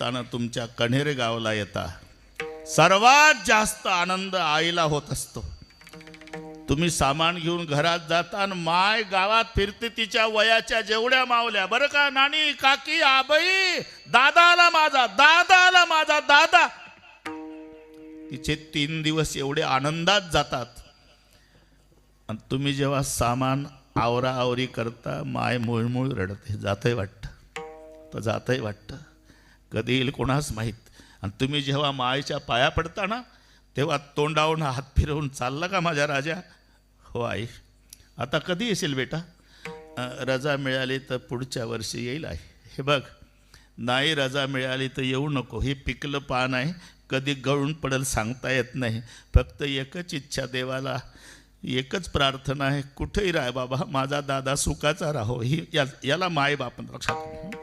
ताना तुमच्या कण्हेरे गावाला येता. सर्वात जास्त आनंद आईला होत असतो. तुम्ही सामान घेऊन घरात जाता आणि माय गावात फिरते तिच्या वयाच्या जेवढ्या मावल्या. बरं का नानी काकी आबई दादा आला माझा दादा आला माझा दादा. तिचे तीन दिवस एवढे आनंदात जातात. आणि तुम्ही जेव्हा सामान आवरा आवरी करता माय मुळमुळ रडते. जातही वाटतं. तर जातही वाटतं. कधी येईल कोणास माहीत? आणि तुम्ही जेव्हा मायेच्या पाया पडता ना तेव्हा तोंडावून हात फिरवून चालला का माझ्या राजा? हो आई. आता कधी येशील बेटा? रजा मिळाली तर पुढच्या वर्षी येईल आहे हे बघ नाही रजा मिळाली तर येऊ नको. हे पिकलं पान आहे कधी गळून पडेल सांगता येत नाही. फक्त एकच इच्छा देवाला एकच प्रार्थना आहे कुठेही राह बाबा माझा दादा सुखाचा राहो. ही या याला माय बाप लक्षात